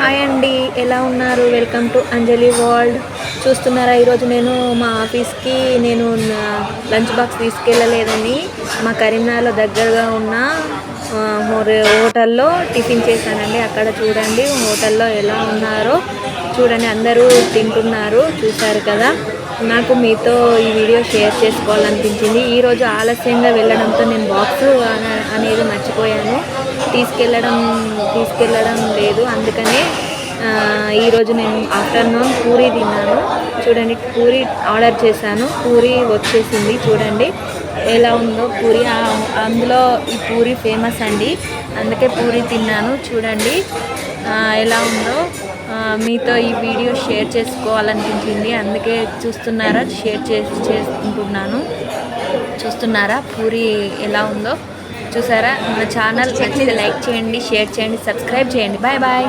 Hi అండి ఎలా ఉన్నారు? వెల్కమ్ టు అంజలి వరల్డ్ చూస్తున్నారా ఈరోజు నేను మా ఆఫీస్కి నేను లంచ్ బాక్స్ తీసుకెళ్ళలేదని మా కరీంనగర్లో దగ్గరగా ఉన్న హోటల్లో టిఫిన్ చేశానండి. అక్కడ చూడండి హోటల్లో ఎలా ఉన్నారో. చూడండి అందరూ తింటున్నారు చూశారు కదా. నాకు మీతో ఈ వీడియో షేర్ చేసుకోవాలనిపించింది. ఈరోజు ఆలస్యంగా వెళ్ళడంతో నేను బాక్స్ అనేది మర్చిపోయాను. తీసుకెళ్ళడం తీసుకెళ్ళడం లేదు. అందుకనే ఈరోజు నేను ఆఫ్టర్నూన్ పూరి తిన్నాను. చూడండి పూరి ఆర్డర్ చేశాను. పూరి వచ్చేసింది చూడండి. ఎలా ఉందో పూరి. అందులో ఈ పూరి ఫేమస్ అండి. అందుకే పూరి తిన్నాను చూడండి. ఎలా ఉందో మీతో ఈ వీడియో షేర్ చేసుకోవాలనిపించింది. అందుకే చూస్తున్నారా షేర్ చేసి చేసుకుంటున్నాను. చూస్తున్నారా పూరి ఎలా ఉందో? చూసారా? మన ఛానల్ నచ్చితే లైక్ చేయండి షేర్ చేయండి సబ్స్క్రైబ్ చేయండి. Bye bye.